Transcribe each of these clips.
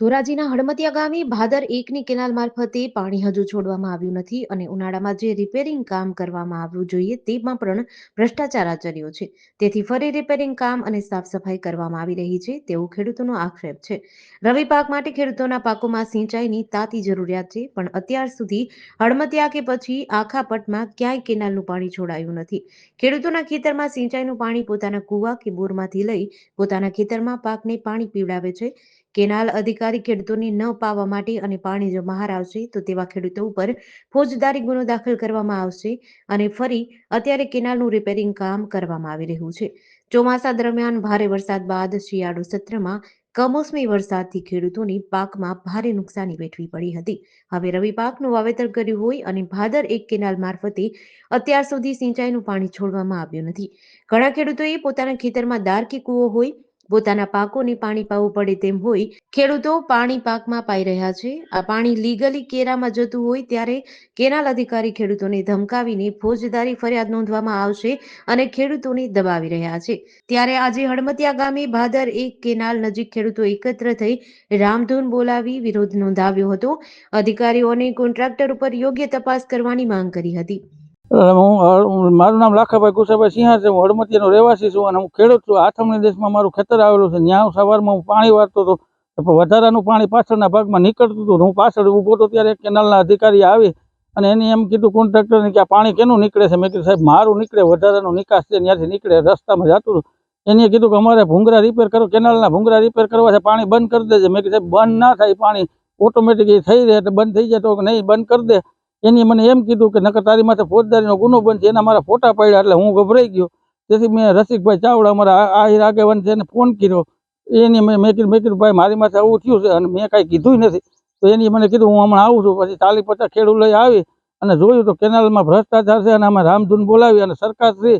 ધોરાજીના હળમતિયા ગામે ભાદર એકની કેનાલ મારફતે પાણી હજુ છોડવામાં આવ્યું નથી અને ઉનાળામાં જે રિપેરિંગ કામ કરવામાં આવવું જોઈએ તેમાં પણ ભ્રષ્ટાચાર આચર્યો છે. તેથી ફરી રિપેરિંગ કામ અને સાફ સફાઈ કરવામાં આવી રહી છે તેવો ખેડૂતોનો આક્ષેપ છે. રવિ પાક માટે ખેડૂતોના પાકોમાં સિંચાઈની તાતી જરૂરિયાત છે પણ અત્યાર સુધી હળમતિયા કે પછી આખા પટમાં ક્યાંય કેનાલનું પાણી છોડાયું નથી. ખેડૂતોના ખેતરમાં સિંચાઈનું પાણી પોતાના કૂવા કે બોરમાંથી લઈ પોતાના ખેતરમાં પાકને પાણી પીવડાવે છે. કેનાલ અધિકારી ખેડૂતોને ન પાવા માટે અને પાણી જો બહાર આવશે, તો તેવા ખેડૂતો ઉપર ફોજદારી ગુનો દાખલ કરવામાં આવશે અને ફરી અત્યારે કેનાલનું રિપેરિંગ કામ કરવામાં આવી રહ્યું છે. ચોમાસા દરમિયાન ભારે વરસાદ બાદ શિયાળુ સત્રમાં કમોસમી વરસાદથી ખેડૂતોની પાકમાં ભારે નુકસાની વેઠવી પડી હતી. હવે રવિ પાકનું વાવેતર કર્યું હોય અને ભાદર એક કેનાલ મારફતે અત્યાર સુધી સિંચાઈનું પાણી છોડવામાં આવ્યું નથી. ઘણા ખેડૂતોએ પોતાના ખેતરમાં દાર કે કૂવો હોય પોતાના પાકોને પાણી પાવું પડે તેમ હોય, ખેડૂતો પાણી પાકમાં પાઈ રહ્યા છે. આ પાણી લીગલી કેરામાં જતું હોય ત્યારે કેનાલ અધિકારી ખેડૂતોને ધમકાવીને ફોજદારી ફરિયાદ નોંધવામાં આવશે અને ખેડૂતોને દબાવી રહ્યા છે. ત્યારે આજે હડમતિયા ગામે ભાદર એક કેનાલ નજીક ખેડૂતો એકત્ર થઈ રામધૂન બોલાવી વિરોધ નોંધાવ્યો હતો. અધિકારીઓને કોન્ટ્રાક્ટર ઉપર યોગ્ય તપાસ કરવાની માંગ કરી હતી. હું મારું નામ લાખાભાઈ કુશાભાઈ સિંહા છે, હું હળમતિયાનો રહેવાસી છું અને હું ખેડૂત છું. આથમણી દેશમાં મારું ખેતર આવેલું છે. ત્યાં સવારમાં હું પાણી વાળતો હતો. તો વધારાનું પાણી પાછળના ભાગમાં નીકળતું હતું. હું પાછળ ઊભો હતો ત્યારે કેનાલના અધિકારી આવી અને એને એમ કીધું કોન્ટ્રાક્ટરને કે આ પાણી કેનું નીકળે છે? મેં કીધું, સાહેબ, મારું નીકળે, વધારાનો નિકાસ છે. ત્યાંથી નીકળે, રસ્તામાં જતું હતું એને કીધું કે, અમારે ભૂંગરા રિપેર કરો, કેનાલના ભૂંગરા રિપેર કરવા છે. પાણી બંધ કરી દેજે. મેં કીધું, સાહેબ, બંધ ના થાય. પાણી ઓટોમેટિક થઈ રહે એટલે બંધ થઈ જાય. તો નહીં, બંધ કરી દે. એની મને એમ કીધું કે નકર તારી માથે ફોજદારીનો ગુનો બનશે એના મારા ફોટા પડ્યા એટલે હું ગભરાઈ ગયો. તેથી મેં રસિકભાઈ ચાવડા, અમારા આહિર આગેવાન છે એને ફોન કર્યો. એની મેં મેં કીધું મેં કીધું ભાઈ મારી માથે આવું થયું છે અને મેં કાંઈ કીધું નથી. તો એની મને કીધું, હું હમણાં આવું છું. પછી ચાલી પચાસ ખેડૂત લઈ આવી અને જોયું તો કેનાલમાં ભ્રષ્ટાચાર છે અને અમે રામધૂન બોલાવી અને સરકાર શ્રી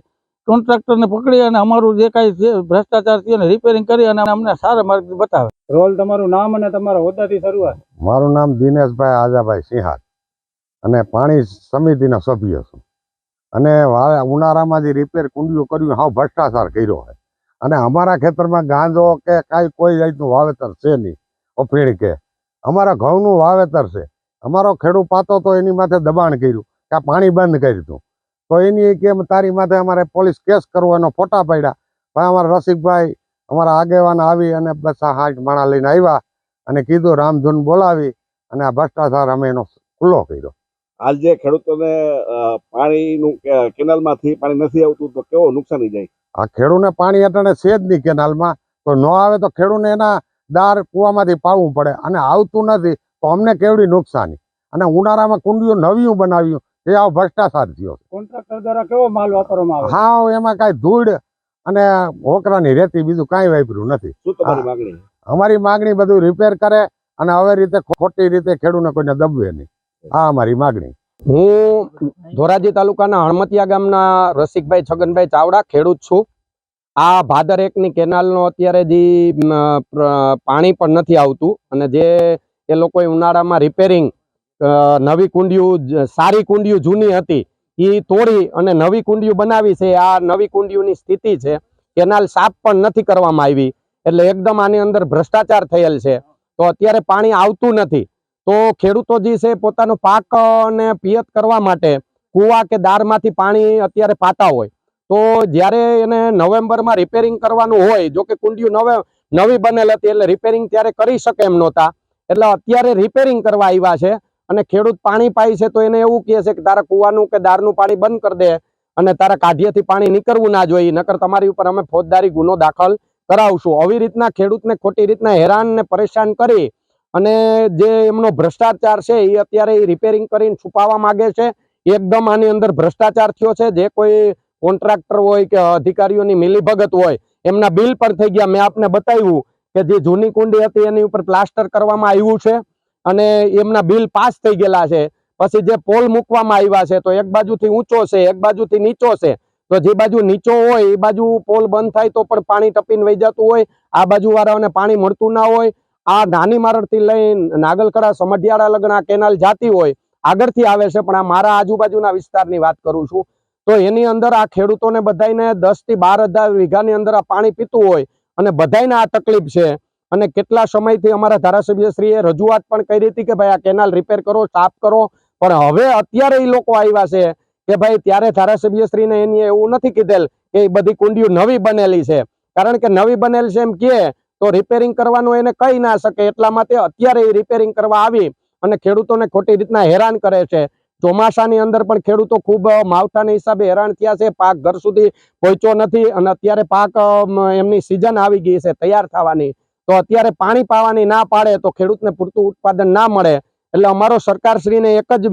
કોન્ટ્રાક્ટરને પકડી અને અમારું જે કાંઈ છે ભ્રષ્ટાચાર છે એને રિપેરિંગ કરી અને અમને સારા માર્ગ બતાવે. રોલ તમારું નામ અને તમારા હોદ્દાથી શરૂઆત. મારું નામ દિનેશભાઈ આજાભાઈ સિંહાર. અને પાણી સમિતિના સભ્ય છું. અને ઉનાળામાં જે રિપેર કુંડીઓ કર્યું, હાવ ભ્રષ્ટાચાર કર્યો છે. અને અમારા ખેતરમાં ગાંજો કે કાંઈ કોઈ જાતનું વાવેતર છે નહીં ઓફીણ કે. અમારા ઘઉંનું વાવેતર છે. અમારો ખેડૂત પાતો તો એની માથે દબાણ કર્યું કે પાણી બંધ કરી દીધું તો એની કેમ તારી માથે અમારે પોલીસ કેસ કરવો એનો ફોટા પાડ્યા? ભાઈ, અમારા રસિકભાઈ અમારા આગેવાન આવી અને બસ આ હાથ માણા લઈને આવ્યા અને કીધું, રામધૂન બોલાવી. અને આ ભ્રષ્ટાચાર અમે એનો ખુલ્લો કર્યો. હાલ જે ખેડૂતોને પાણીનું કેનાલમાંથી પાણી નથી આવતું તો કેવો નુકસાની જાય? આ ખેડૂને પાણી અટાણે છે જ નહીં કેનાલમાં. તો ન આવે તો ખેડૂને એના દાર કૂવામાંથી પાવું પડે. અને આવતું નથી તો અમને કેવડી નુકસાની? અને ઉનાળામાં કુંડીઓ નવીયું બનાવ્યું એ આવો ભ્રષ્ટાચાર થયો. કોન્ટ્રાક્ટર દ્વારા કેવો માલ વાપરવામાં હાવ એમાં કાંઈ ધૂળ અને હોકરાની રેતી બીજું કાંઈ વાપર્યું નથી. શું તમારી માંગણી? અમારી માગણી બધું રિપેર કરે અને હવે રીતે ખોટી રીતે ખેડૂને કોઈને દબવે નહીં. આ અમારી માગણી. હું ધોરાજી તાલુકાના હણમતિયા ગામના રસિકભાઈ છગનભાઈ ચાવડા ખેડૂત છું. આ ભાદર એકની કેનાલનો અત્યારે જે પાણી પણ નથી આવતું અને જે એ લોકોએ ઉનાળામાં રિપેરિંગ નવી કુંડિયું સારી કુંડિયું જૂની હતી એ તોડી અને નવી કુંડિયું બનાવી છે. આ નવી કુંડિયુંની સ્થિતિ છે. કેનાલ સાફ પણ નથી કરવામાં આવી, એટલે એકદમ આની અંદર ભ્રષ્ટાચાર થયેલ છે. તો અત્યારે પાણી આવતું નથી. તો ખેડૂતો જે છે પોતાનો પાક ને પિયત કરવા માટે કુવા કે દારમાંથી પાણી અત્યારે પાતા હોય. તો જ્યારે એને નવેમ્બરમાં રિપેરિંગ કરવાનું હોય, જો કે કુંડિયું નવે, નવી બનેલ હતી એટલે રિપેરિંગ ત્યારે કરી શકે એમ નહોતા. એટલે અત્યારે રિપેરિંગ કરવા આવ્યા છે અને ખેડૂત પાણી પાય છે તો એને એવું કહે છે કે તારા કુવાનું કે દારનું પાણી બંધ કરી દે અને તારા કાઢીએથી પાણી નીકળવું ના જોઈએ, નકર તમારી ઉપર અમે ફોજદારી ગુનો દાખલ કરાવશું. આવી રીતના ખેડૂતને ખોટી રીતના હેરાન ને પરેશાન કરી અને જે એમનો ભ્રષ્ટાચાર છે એ અત્યારે રિપેરિંગ કરીને છુપાવવા માગે છે. એકદમ આની અંદર ભ્રષ્ટાચાર થયો છે. જે કોઈ કોન્ટ્રાક્ટર હોય કે અધિકારીઓની મિલીભગત હોય, એમના બિલ પર થઈ ગયા. મેં આપને બતાવ્યું કે જે જૂની કુંડી હતી એની ઉપર પ્લાસ્ટર કરવામાં આવ્યું છે અને એમના બિલ પાસ થઈ ગયેલા છે. પછી જે પોલ મૂકવામાં આવ્યા છે, તો એક બાજુથી ઊંચો છે, એક બાજુથી નીચો છે. તો જે બાજુ નીચો હોય, એ બાજુ પોલ બંધ થાય તો પણ પાણી ટપીને વહી જતું હોય. આ બાજુ વાળાઓને પાણી મળતું ના હોય. આ નાની મારડથી લઈને નાગલકડા, સમઢિયાળા લગ્ન, આ કેનાલ જાતી હોય, આગળથી આવે છે. પણ આ મારા આજુબાજુના વિસ્તારની વાત કરું છું. તો એની અંદર આ ખેડૂતોને બધાયને દસથી બાર હજાર વીઘાની અંદર આ પાણી પીતું હોય અને બધાયને આ તકલીફ છે. અને કેટલા સમયથી અમારા ધારાસભ્યશ્રીએ રજૂઆત પણ કરી હતી કે ભાઈ આ કેનાલ રિપેર કરો, સાફ કરો. પણ હવે અત્યારે એ લોકો આવ્યા છે કે ભાઈ ત્યારે ધારાસભ્યશ્રીને એની એવું નથી કીધેલ કે એ બધી કુંડીઓ નવી બનેલી છે. કારણ કે નવી બનેલ છે એમ કે તો રિપેરિંગ કરવાનું એને કહી ના શકે, એટલા માટે અત્યારે એ રિપેરિંગ કરવા આવી અને ખેડૂતોને ખોટી રીતના હેરાન કરે છે. ચોમાસાની અંદર પણ ખેડૂતો ખૂબ માવઠાના હિસાબે હેરાન થયા છે. પાક ઘર સુધી પહોંચ્યો નથી અને અત્યારે પાક એમની સિઝન આવી ગઈ છે, તૈયાર થવાની. તો અત્યારે પાણી પાવાની ના પાડે તો ખેડૂતને પૂરતું ઉત્પાદન ના મળે. એટલે અમારો સરકારશ્રીને એક જ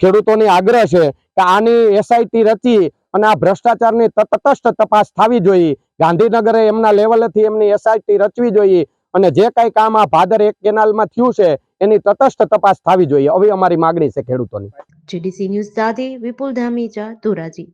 ખેડૂતોની આગ્રહ છે કે આની એસઆઈટી રચી અને આ ભ્રષ્ટાચારની તટસ્થ તપાસ થવી જોઈએ. ગાંધીનગરે એમના લેવલેથી એમની એસઆઈટી રચવી જોઈએ અને જે કઈ કામ આ ભાદર એક કેનાલમાં થયું છે, એની તટસ્થ તપાસ થવી જોઈએ. આવી અમારી માગણી છે ખેડૂતોની. જીડીસી ન્યૂઝ સાથે વિપુલ ધામીચા, ધોરાજી.